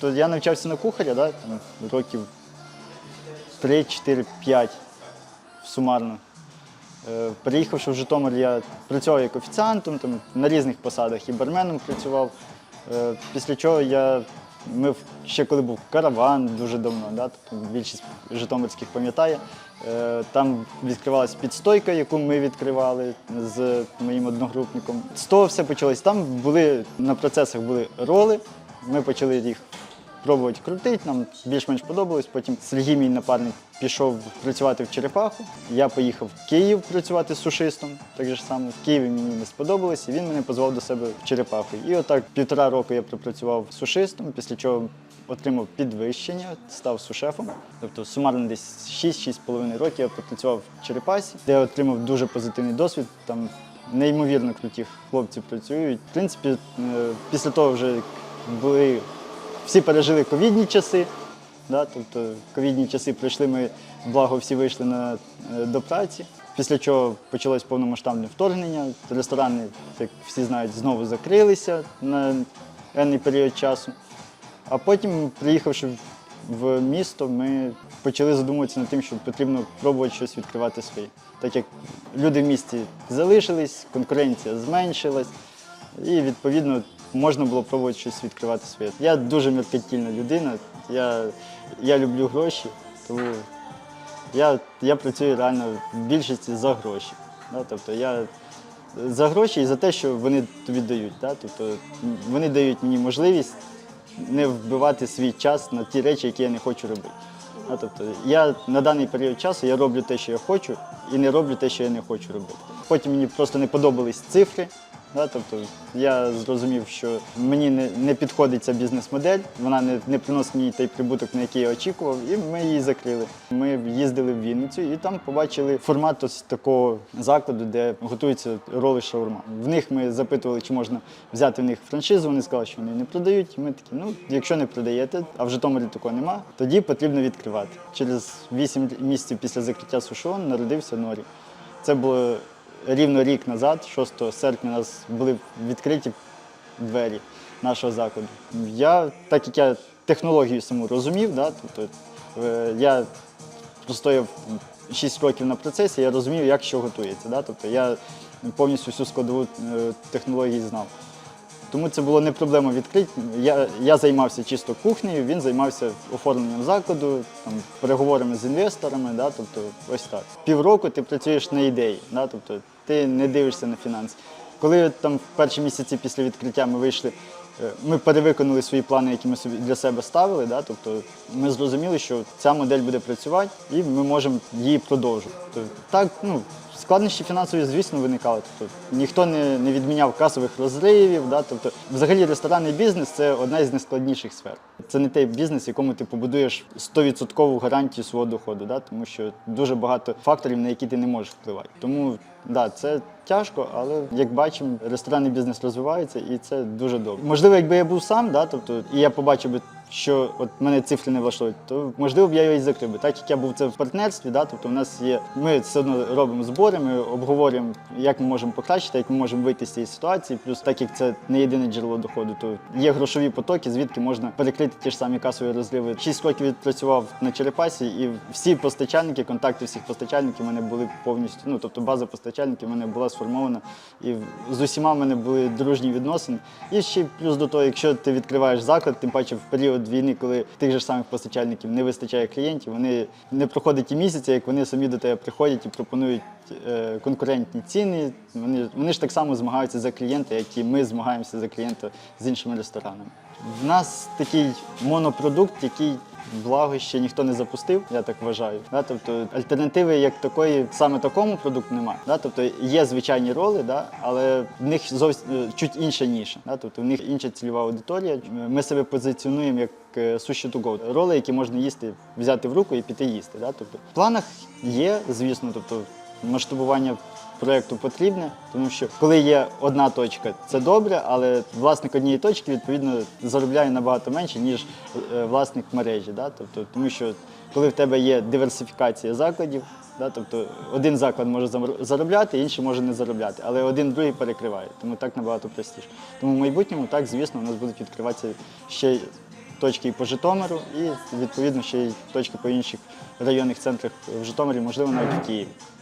То я навчався на кухаря, да, там, років 3, 4, 5 сумарно. Е, Переїхавши в Житомир, я працював як офіціантом, там, на різних посадах і барменом працював. Е, Після чого я ми ще коли був караван дуже давно, да, тобто більшість житомирських пам'ятає. е, Там відкривалась підстойка, яку ми відкривали з моїм одногрупником. З того все почалось. Там були на процесах були роли. Ми почали їх пробувати крутити, нам більш-менш подобалось. Потім Сергій, мій напарник, пішов працювати в черепаху. Я поїхав в Київ працювати з сушистом. Так же само в Києві мені не сподобалось, і він мене позвав до себе в черепаху. І отак півтора року я пропрацював сушистом, після чого отримав підвищення, став сушефом. Тобто сумарно десь 6-6,5 років я пропрацював в черепасі, де я отримав дуже позитивний досвід. Там неймовірно круті хлопці працюють. В принципі, е, після того вже були всі пережили ковідні часи. Да, тобто ковідні часи прийшли, ми, благо, всі вийшли на, е, до праці. Після чого почалось повномасштабне вторгнення. Ресторани, як всі знають, знову закрилися на енний період часу. А потім, приїхавши в місто, ми почали задумуватися над тим, що потрібно пробувати щось відкривати своє. Так як люди в місті залишились, конкуренція зменшилась, і відповідно можна було пробувати щось відкривати своє. Я дуже меркантильна людина, я, я люблю гроші, тому я, я працюю реально в більшості за гроші. Да? Тобто я за гроші і за те, що вони тобі дають. Да? Тобто вони дають мені можливість не вбивати свій час на ті речі, які я не хочу робити. Да? Тобто я на даний період часу я роблю те, що я хочу, і не роблю те, що я не хочу робити. Потім мені просто не подобались цифри. Да, тобто я зрозумів, що мені не, не підходить ця бізнес-модель, вона не, не приносить мені той прибуток, на який я очікував, і ми її закрили. Ми їздили в Вінницю і там побачили формат ось такого закладу, де готуються роли шаурма. В них ми запитували, чи можна взяти в них франшизу. Вони сказали, що вони не продають. І ми такі, ну якщо не продаєте, а в Житомирі такого нема, тоді потрібно відкривати. Через 8 місяців після закриття Сушон народився Норі. Це було рівно рік назад, 6 серпня, у нас були відкриті двері нашого закладу. Я, так як я технологію саму розумів, да, тобто, я простояв 6 років на процесі, я розумів, як що готується. Да, тобто, я повністю всю складову е, технології знав. Тому це було не проблема відкрити. Я, я займався чисто кухнею, він займався оформленням закладу, там, переговорами з інвесторами. Да, тобто, ось так. Півроку ти працюєш на ідеї, да, тобто, ти не дивишся на фінанси. Коли там в перші місяці після відкриття ми вийшли, ми перевиконали свої плани, які ми собі для себе ставили. Да, тобто, ми зрозуміли, що ця модель буде працювати і ми можемо її продовжувати. Тобто, так, ну, Складнощі фінансові, звісно, виникали. Тобто ніхто не, не відміняв касових розривів. Да? Тобто, взагалі, ресторанний бізнес це одна із найскладніших сфер. Це не той бізнес, в якому ти побудуєш 100% гарантію свого доходу, да? тому що дуже багато факторів, на які ти не можеш впливати. Тому да, це тяжко, але як бачимо, ресторанний бізнес розвивається і це дуже добре. Можливо, якби я був сам, да? тобто, і я побачив би. Що от мене цифри не влаштовують, то можливо б я його і закрив. би. Так як я був це в партнерстві, да, тобто у нас є, ми все одно робимо збори, ми обговорюємо, як ми можемо покращити, як ми можемо вийти з цієї ситуації. Плюс, так як це не єдине джерело доходу, то є грошові потоки, звідки можна перекрити ті ж самі касові розриви. Шість років відпрацював на Черепасі, і всі постачальники, контакти всіх постачальників мене були повністю. Ну тобто база постачальників мене була сформована, і з усіма в мене були дружні відносини. І ще плюс до того, якщо ти відкриваєш заклад, тим паче в період війни, коли тих же самих постачальників не вистачає клієнтів, вони не проходять і місяця, як вони самі до тебе приходять і пропонують е, конкурентні ціни. Вони, вони ж так само змагаються за клієнта, як і ми змагаємося за клієнта з іншими ресторанами. В нас такий монопродукт, який благо ще ніхто не запустив, я так вважаю. Да? Тобто альтернативи як такої саме такому продукту немає. Да? Тобто є звичайні роли, да? але в них зовсім е, чуть інша ніша. Да? Тобто в них інша цільова аудиторія. Ми себе позиціонуємо як е, суші to go. Роли, які можна їсти, взяти в руку і піти їсти. Да? Тобто в планах є, звісно, тобто масштабування проєкту потрібне, тому що коли є одна точка, це добре, але власник однієї точки відповідно заробляє набагато менше, ніж е, власник мережі. Да? Тобто, тому що коли в тебе є диверсифікація закладів, да? тобто один заклад може заробляти, інший може не заробляти, але один другий перекриває. Тому так набагато простіше. Тому в майбутньому так, звісно, у нас будуть відкриватися ще точки по Житомиру, і відповідно ще й точки по інших районних центрах в Житомирі, можливо, навіть в Києві.